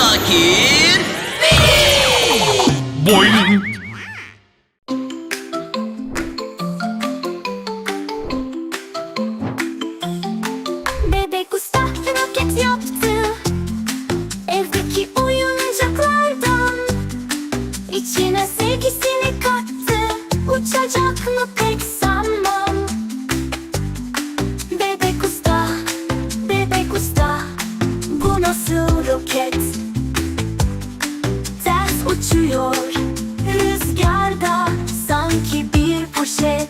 Şakir Boing. Bebek usta roket yaptı Evdeki oyuncaklardan İçine sevgisini kattı Uçacak mı pek sanmam Bebek usta, bebek usta Bu nasıl roket? Uçuyor Rüzgarda sanki bir poşet.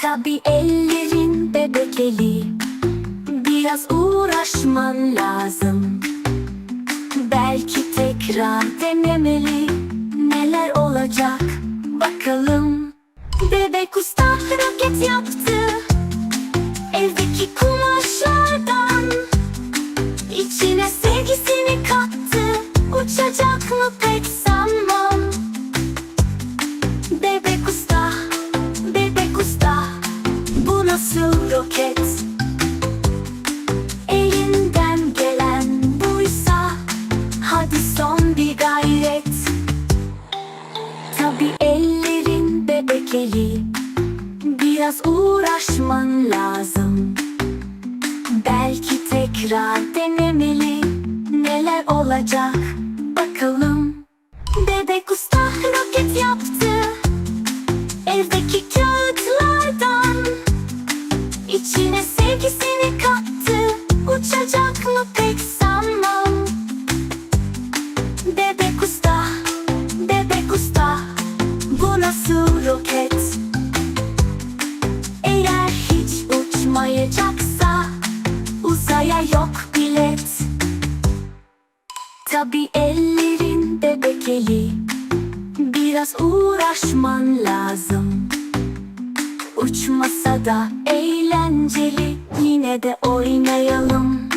Tabi ellerin bebek eli. Biraz uğraşman lazım. Belki tekrar denemeli. Neler olacak bakalım. Bebek usta roket yaptı. Evdeki kumaşlardan İçine Uçacak mı pek sanmam. Bebek usta, bebek usta Bu nasıl roket? Elinden gelen buysa Hadi son bir gayret. Tabi ellerin bebek Biraz uğraşman lazım. Belki tekrar denemeli Neler olacak Evdeki İçine sevgisini kattı. Uçacak mı pek sanmam. Bebek usta, bebek roket? Eğer hiç uçmayacaksa Uzaya yok bilet. Tabi ellerin bebek eli Biraz uğraşman lazım. Uçmasa da eğlenceli. Yine de oynayalım